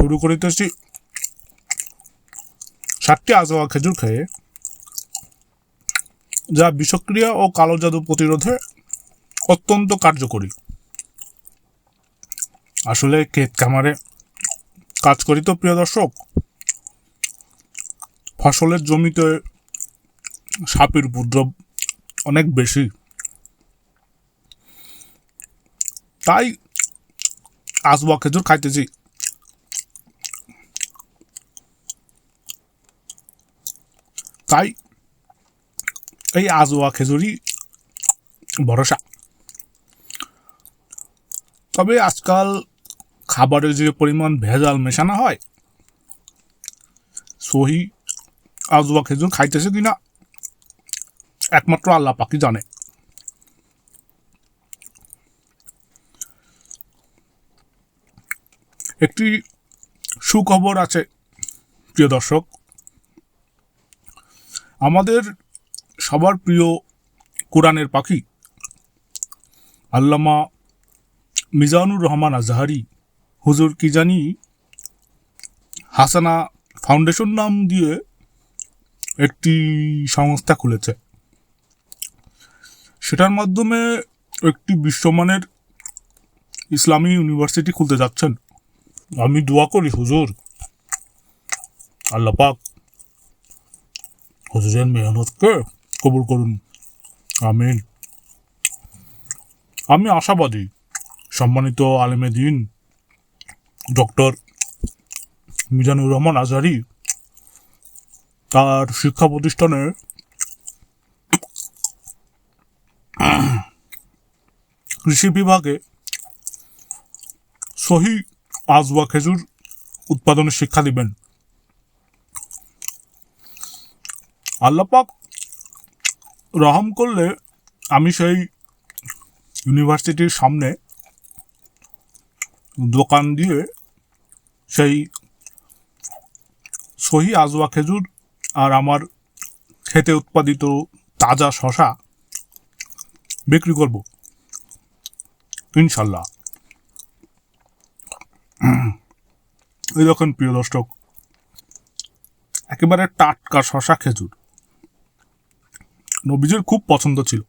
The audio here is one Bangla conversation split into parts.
শুরু করিতেছি সাতটি আজোয়া খেজুর খেয়ে, যা বিষক্রিয়া ও কালো জাদু প্রতিরোধে অত্যন্ত কার্যকরী। আসলে ক্ষেত খামারে কাজ করি তো, প্রিয় দর্শক। ফসলের জমিতে সাপের উপদ্রব অনেক বেশি। তাই আজবা খেজুর খাইতেছি। তাই এই আজওয়া খেজুরি ভরসা। তবে আজকাল খাবারের যে পরিমাণ ভেজাল মেশানো হয়, সহি আজওয়া খেজুর খাইতেছে কিনা, একমাত্র আল্লাহ পাকি জানে। একটি সুখবর আছে, প্রিয় দর্শক আমাদের সবার প্রিয় কোরআনের পাখি আল্লামা মিজানুর রহমান আজহারি। হুজুর কি জানি হাসানা ফাউন্ডেশন নাম দিয়ে একটি সংস্থা খুলেছে। সেটার মাধ্যমে একটি বিশ্বমানের ইসলামী ইউনিভার্সিটি খুলতে যাচ্ছেন। আমি দোয়া করি, হুজুর। আল্লাহ পাক হুজুরের মেহনতকে কবুল করুন। আমিন। আমি আশাবাদী, সম্মানিত আলেমে দিন, ডক্টর মিজানুর রহমান আজহারি তার শিক্ষা প্রতিষ্ঠানের কৃষি বিভাগে সহি আজওয়া খেজুর উৎপাদনের শিক্ষা দিবেন। আল্লাপাক রহম করলে আমি সেই ইউনিভার্সিটির সামনে দোকান দিয়ে সেই সহি আজওয়া খেজুর আর আমার খেতে উৎপাদিত তাজা শশা বিক্রি করব। ইনশাল্লাহ। এই দেখেন প্রিয় দর্শক, একেবারে টাটকা শশা খেজুর। নবীজের খুব পছন্দ ছিল।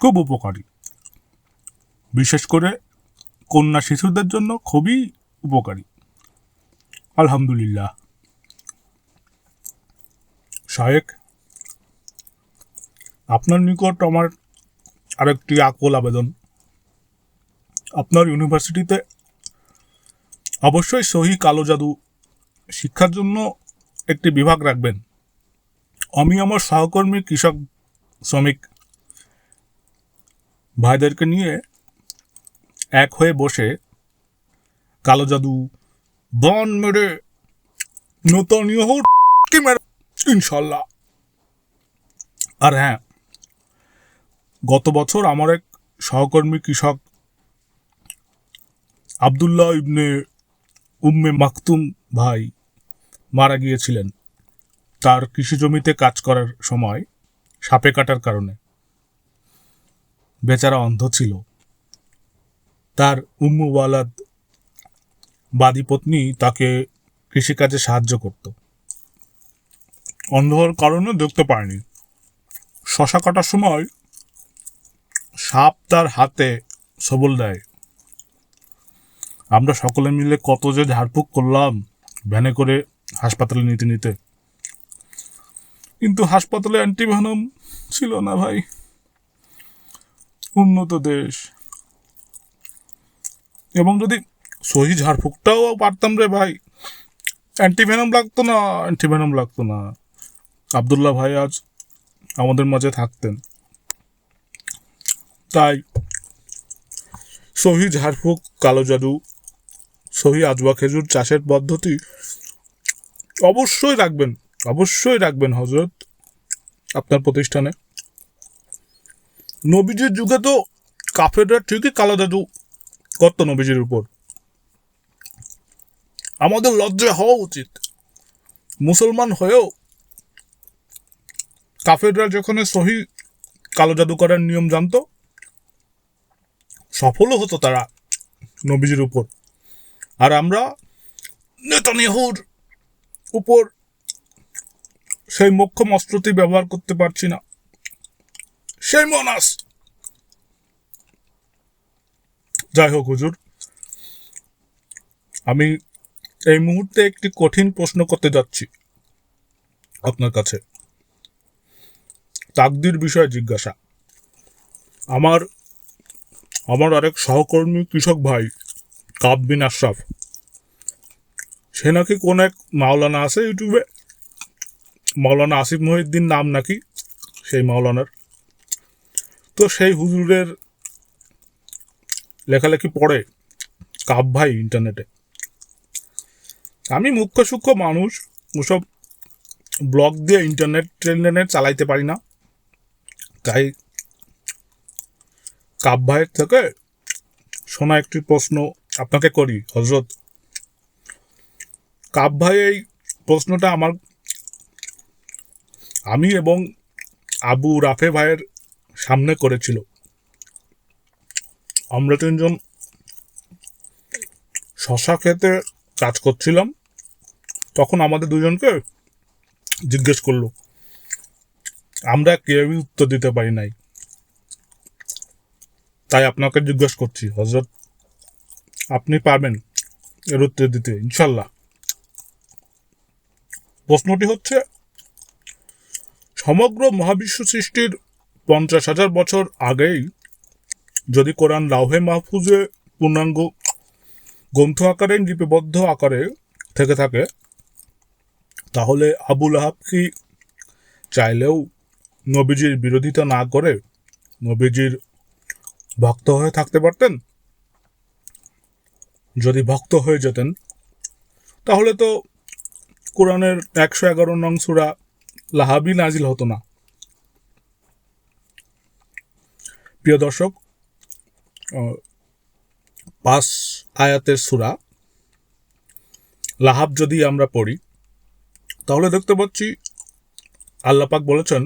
খুব উপকারী। বিশেষ করে কন্যা শিশুদের জন্য খুবই উপকারী। আলহামদুলিল্লাহ। শায়েক আপনার নিকট আমার আরেকটি আকল আবেদন। আপনার ইউনিভার্সিটিতে অবশ্যই সহি কালো জাদু শিক্ষার জন্য একটি বিভাগ রাখবেন। আমি আমার সহকর্মী কৃষক, শ্রমিক ভাইদেরকে নিয়ে এক হয়ে বসে কালো জাদু, বন মেরে নতুন ইনশাল্লাহ আর হ্যাঁ গত বছর আমার এক সহকর্মী কৃষক, আবদুল্লাহ ইবনে উম্মে মাকতুম ভাই মারা গিয়েছিলেন। তার কৃষি জমিতে কাজ করার সময় সাপে কাটার কারণে। বেচারা অন্ধ ছিল। তার উম্মু ওয়ালাদ বাদী পত্নী তাকে কৃষিকাজে সাহায্য করত। অন্ধ হওয়ার কারণে দেখতে পায়নি। শশা কাটার সময় সাপ তার হাতে সবল দেয়। আমরা সকলে মিলে কত যে ঝাড়ফুঁক করলাম, ভ্যানে করে হাসপাতালে নিতে নিতে। কিন্তু হাসপাতালে অ্যান্টিভেনম ছিল না, ভাই। উন্নত দেশ। এবং যদি সহি ঝাড়ফুঁকটাও পারতাম রে, ভাই, অ্যান্টিভেনম লাগতো না, অ্যান্টিভেনম লাগতো না। আবদুল্লাহ ভাই আজ আমাদের মাঝে থাকতেন। তাই সহি ঝাড়ফুঁক, কালো জাদু, সহি আজবা খেজুর চাষের পদ্ধতি অবশ্যই রাখবেন। অবশ্যই রাখবেন হজরত আপনার প্রতিষ্ঠানে। নবীজির যুগে তো কাফেররা ঠিকই কালো জাদু করত নবীজির উপর। আমাদের লজ্জা হওয়া উচিত। মুসলমান হয়েও কাফেররা যখন সহি কালো জাদু করার নিয়ম জানতো, সফলও হতো তারা নবীজির উপর। আর আমরা নেতানিহুর উপর সেই মোক্ষম অস্ত্রটি ব্যবহার করতে পারছি না। সেই মনাস! যাই হোক হুজুর, আমি এই মুহূর্তে একটি কঠিন প্রশ্ন করতে যাচ্ছি আপনার কাছে। তাকদির বিষয়ে জিজ্ঞাসা। আমার আমার আরেক সহকর্মী কৃষক ভাই কাব বিন আশরাফ। সে নাকি কোন এক মাওলানা আছে ইউটিউবে? মাওলানা আসিফ মহিউদ্দিন নাম নাকি? সেই মাওলানার। তো সেই হুজুরের লেখালেখি পড়ে কাব ভাই ইন্টারনেটে আমি মুখ্য সূক্ষ্ম মানুষ, ওসব ব্লগ দিয়ে ইন্টারনেট ইন্টারনেট চালাইতে পারি না। তাই কাব ভাইয়ের থেকে শোনা একটি প্রশ্ন আপনাকে করি হজরত কাব ভাই এই প্রশ্নটা আমার আমি এবং আবু রাফে ভাইয়ের সামনে করেছিল। আমরা তিনজন শশা খেতে কাজ করছিলাম। তখন আমাদের দুজনকে জিজ্ঞেস করল, আমরা কেউই উত্তর দিতে পারি নাই। তাই আপনাকে জিজ্ঞেস করছি হজরত আপনি পারবেন এর উত্তর দিতে ইনশাল্লাহ প্রশ্নটি হচ্ছে সমগ্র মহাবিশ্ব সৃষ্টির পঞ্চাশ হাজার বছর আগেই যদি কোরআন লাউহে মাহফুজে পূর্ণাঙ্গ গ্রন্থ আকারে লিপিবদ্ধ আকারে থেকে থাকে, তাহলে আবুল আহাব কি চাইলেও নবীজির বিরোধিতা না করে নবীজির ভক্ত হয়ে থাকতে পারতেন? যদি ভক্ত হয়ে যেতেন, তাহলে তো কোরআনের একশো এগারো নং সুরা লাহাবি নাজিল হতো না। প্রিয় দর্শক পাঁচ আয়াতের সুরা, লাহাব যদি আমরা পড়ি, তাহলে দেখতে পাচ্ছি আল্লাপাক বলেছেন,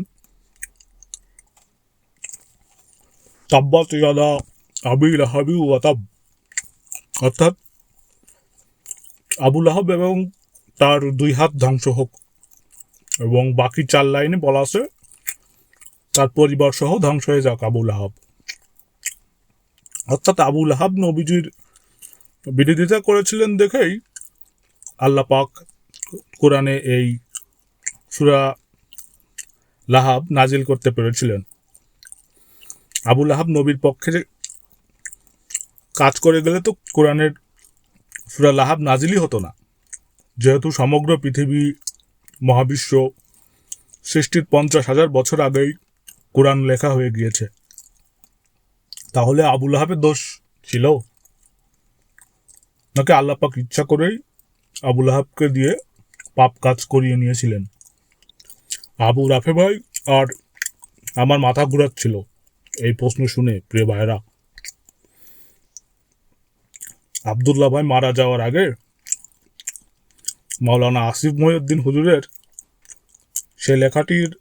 তাব্বাত ইয়াদা আবি লাহাবি ওয়াতাব অর্থাৎ আবু লাহাব এবং তার দুই হাত ধ্বংস হোক। এবং বাকি চার লাইনে বলা আছে, তার পরিবার সহ ধ্বংস হয়ে যাক আবুল আহাব অর্থাৎ আবুল আহাব নবীজির বিরোধিতা করেছিলেন দেখেই আল্লাহ পাক কোরআনে এই সুরা লাহাব নাজিল করতে পেরেছিলেন। আবুল আহাব নবীর পক্ষে কাজ করে গেলে তো কোরআনের সুরা লাহাব নাজিলই হতো না। যেহেতু সমগ্র পৃথিবী মহাবিশ্ব সৃষ্টির পঞ্চাশ হাজার বছর আগেই কোরআন লেখা হয়ে গিয়েছে। তাহলে আবুল আহাবের দোষ ছিল? নাকি আল্লাপাক ইচ্ছা করেই আবুল আহাবকে দিয়ে পাপ কাজ করিয়ে নিয়েছিলেন? আবু রাফে ভাই আর আমার মাথা ঘুরাচ্ছিল এই প্রশ্ন শুনে, প্রিয় ভাইরা আবদুল্লাহ ভাই মারা যাওয়ার আগে মাওলানা আসিফ মহিউদ্দিন হুজুরের সে লেখাটির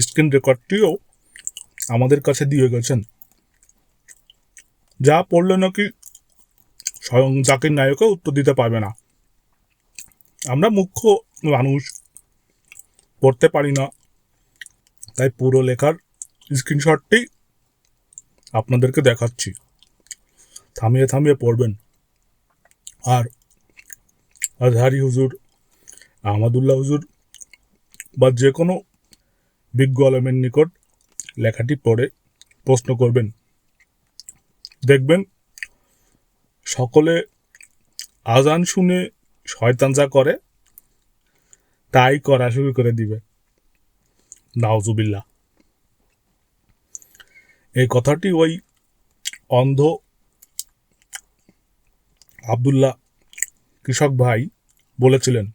স্ক্রিন রেকর্ডটিও আমাদের কাছে দিয়ে গেছেন। যা পড়লে নাকি স্বয়ং জাকির নায়কও উত্তর দিতে পারবে না। আমরা মুখ্য মানুষ, পড়তে পারি না। তাই পুরো লেখার স্ক্রিনশটটি আপনাদেরকে দেখাচ্ছি। থামিয়ে থামিয়ে পড়বেন। আর আজহারি হুজুর, আহমদুল্লাহ হুজুর বা যে কোনো বিজ্ঞ আলমের নিকট লেখাটি পড়ে প্রশ্ন করবেন। দেখবেন সকলে আজান শুনে শয়তান যা করে, তাই করা শুরু করে দিবে। নাওজুবিল্লা এই কথাটি ওই অন্ধ আবদুল্লাহ কৃষক ভাই বলেছিলেন,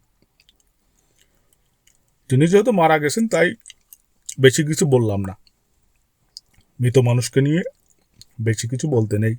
তিনি যেহেতু মারা গেছেন, তাই বেশি কিছু বললাম না। মৃত মানুষকে নিয়ে বেশি কিছু বলতে নেই।